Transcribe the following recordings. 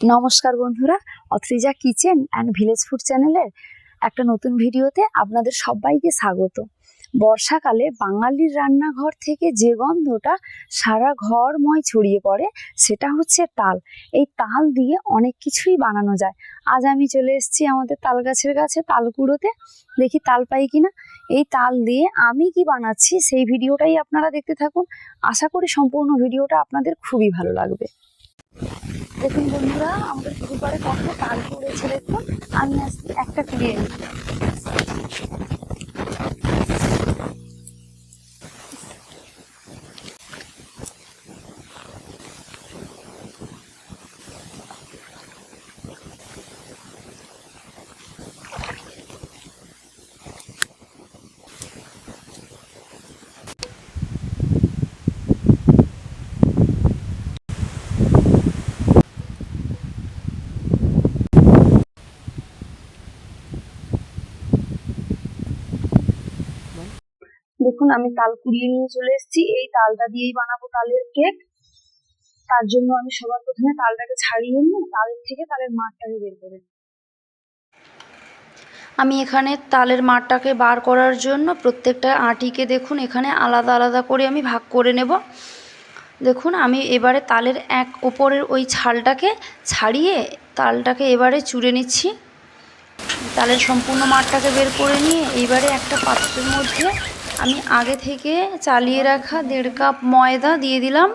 নমস্কার বন্ধুরা, Atrija kitchen and village food চ্যানেলের একটা নতুন ভিডিওতে আপনাদের সবাইকে স্বাগত। বর্ষাকালে বাঙালির রান্নাঘর থেকে যে গন্ধটা সারা ঘরময় ছড়িয়ে পড়ে, সেটা হচ্ছে তাল। এই তাল দিয়ে অনেক কিছুই বানানো যায়। আজ আমি চলে এসেছি আমাদের তাল গাছের কাছে তাল কুড়োতে। দেখি তাল পাই কিনা? এই তাল দিয়ে আমি কি বানাচ্ছি, সেই ভিডিওটাই আপনারা দেখতে থাকুন। আশা করি সম্পূর্ণ ভিডিওটা আপনাদের খুবই ভালো লাগবে। দেখুন বন্ধুরা আমাদের করে কত কাল করেছে দেখুন। আমি আজকে একটা ক্লিয়ার দেখুন, আমি তাল কুড়িয়ে নিয়ে চলে এসেছি। এই তালটা দিয়েই বানাবো তালের কেক। তার জন্য আমি সবার প্রথমে তালটাকে ছাড়িয়ে নিয়ে তালের থেকে তালের মাঠটাকে বের করে। আমি এখানে তালের মাঠটাকে বার করার জন্য প্রত্যেকটা আটিকে দেখুন, এখানে আলাদা আলাদা করে আমি ভাগ করে নেব। দেখুন, আমি এবারে তালের এক ওপরের ওই ছালটাকে ছাড়িয়ে তালটাকে এবারে চুড়ে নিচ্ছি। তালের সম্পূর্ণ মাঠটাকে বের করে নিয়ে এইবারে একটা পাত্রের মধ্যে আমি আগে থেকে চালিয়ে রাখা দেড় কাপ ময়দা দিয়ে দিলাম।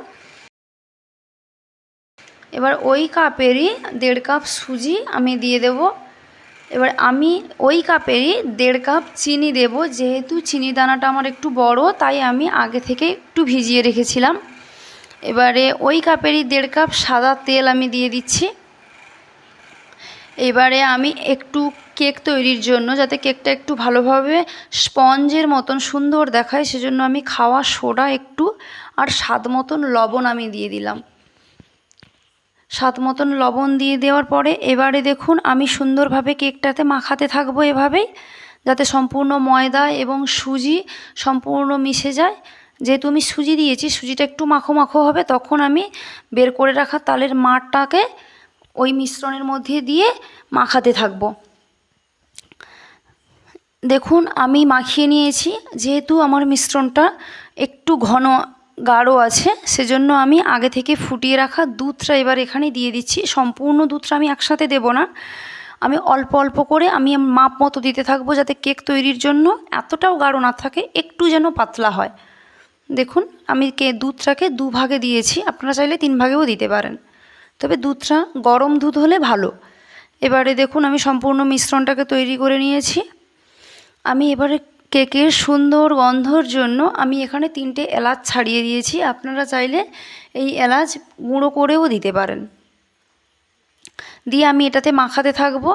এবার ওই কাপেরই দেড় কাপ সুজি আমি দিয়ে দেব। এবার আমি ওই কাপেরই দেড় কাপ চিনি দেব। যেহেতু চিনি দানাটা আমার একটু বড়, তাই আমি আগে থেকে একটু ভিজিয়ে রেখেছিলাম। এবারে ওই কাপেরই দেড় কাপ সাদা তেল আমি দিয়ে দিচ্ছি। এবারে আমি একটু কেক তৈরির জন্য, যাতে কেকটা একটু ভালোভাবে স্পঞ্জের মতন সুন্দর দেখায়, সেজন্য আমি খাওয়া সোডা একটু আর স্বাদ মতন লবণ আমি দিয়ে দিলাম। স্বাদ মতন লবণ দিয়ে দেওয়ার পরে এবারে দেখুন, আমি সুন্দরভাবে কেকটাতে মাখাতে থাকব এভাবেই, যাতে সম্পূর্ণ ময়দা এবং সুজি সম্পূর্ণ মিশে যায়। যেহেতু আমি সুজি দিয়েছি, সুজিটা একটু মাখো মাখো হবে, তখন আমি বের করে রাখা তালের মাঠটাকে ওই মিশ্রণের মধ্যে দিয়ে মাখাতে থাকব। দেখুন, আমি মাখিয়ে নিয়েছি। যেহেতু আমার মিশ্রণটা একটু ঘন, গাঢ় আছে, সেজন্য আমি আগে থেকে ফুটিয়ে রাখা দুধটা এবার এখানে দিয়ে দিচ্ছি। সম্পূর্ণ দুধটা আমি একসাথে দেব না। আমি অল্প অল্প করে আমি মাপ মতো দিতে থাকব যাতে কেক তৈরির জন্য এতটাও গাঢ় না থাকে, একটু যেন পাতলা হয়। দেখুন, আমি কে দুধটাকে দু ভাগে দিয়েছি। আপনারা চাইলে তিন ভাগেও দিতে পারেন। তবে দুধটা গরম দুধ হলে ভালো। এবারে দেখুন আমি সম্পূর্ণ মিশ্রণটাকে তৈরি করে নিয়েছি। আমি এবারে কেকের সুন্দর গন্ধর জন্য আমি এখানে তিনটে এলাচ ছাড়িয়ে দিয়েছি। আপনারা চাইলে এই এলাচ গুঁড়ো করেও দিতে পারেন। দিয়ে আমি এটাতে মাখাতে থাকব।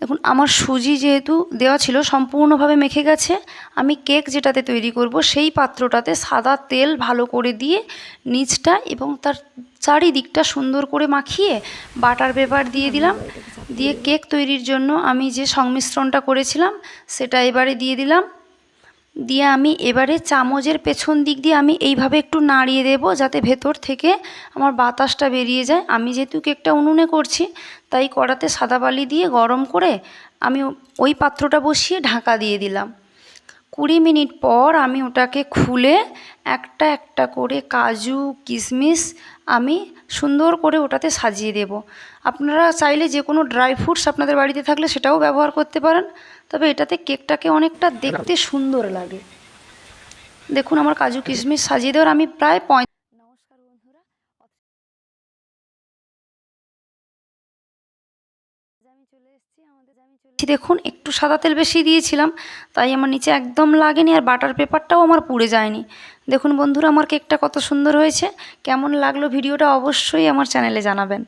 দেখুন, আমার সুজি যেহেতু দেওয়া ছিল সম্পূর্ণভাবে মেখে গেছে, আমি কেক যেটাতে তৈরি করব সেই পাত্রটাতে সাদা তেল ভালো করে দিয়ে নিচটা এবং তার চারিদিকটা সুন্দর করে মাখিয়ে বাটার পেপার দিয়ে দিলাম। দিয়ে কেক তৈরির জন্য আমি যে সংমিশ্রণটা করেছিলাম, সেটা এবারে দিয়ে দিলাম। দিয়ে আমি এবারে চামচের পেছন দিক দিয়ে আমি এইভাবে একটু নাড়িয়ে দেব যাতে ভেতর থেকে আমার বাতাসটা বেরিয়ে যায়। আমি যেহেতু কেকটা উনুনে করছি, তাই কড়াতে সাদা বালি দিয়ে গরম করে আমি ওই পাত্রটা বসিয়ে ঢাকা দিয়ে দিলাম। কুড়ি মিনিট পর আমি ওটাকে খুলে একটা একটা করে কাজু, কিশমিশ আমি সুন্দর করে ওটাতে সাজিয়ে দেব। আপনারা চাইলে যে কোনো ড্রাই ফ্রুটস আপনাদের বাড়িতে থাকলে সেটাও ব্যবহার করতে পারেন, তবে এটাতে কেকটাকে অনেকটা দেখতে সুন্দর লাগে। দেখুন আমার কাজু, কিশমিশ সাজিয়ে দেওয়ার আমি প্রায় দেখুন, একটু সাদা তেল বেশি দিয়েছিলাম, তাই আমার নিচে একদম লাগেনি আর বাটার পেপারটাও আমার পুড়ে যায়নি। দেখুন বন্ধুরা, আমার কেকটা কত সুন্দর হয়েছে। কেমন লাগল ভিডিওটা অবশ্যই আমার চ্যানেলে জানাবেন।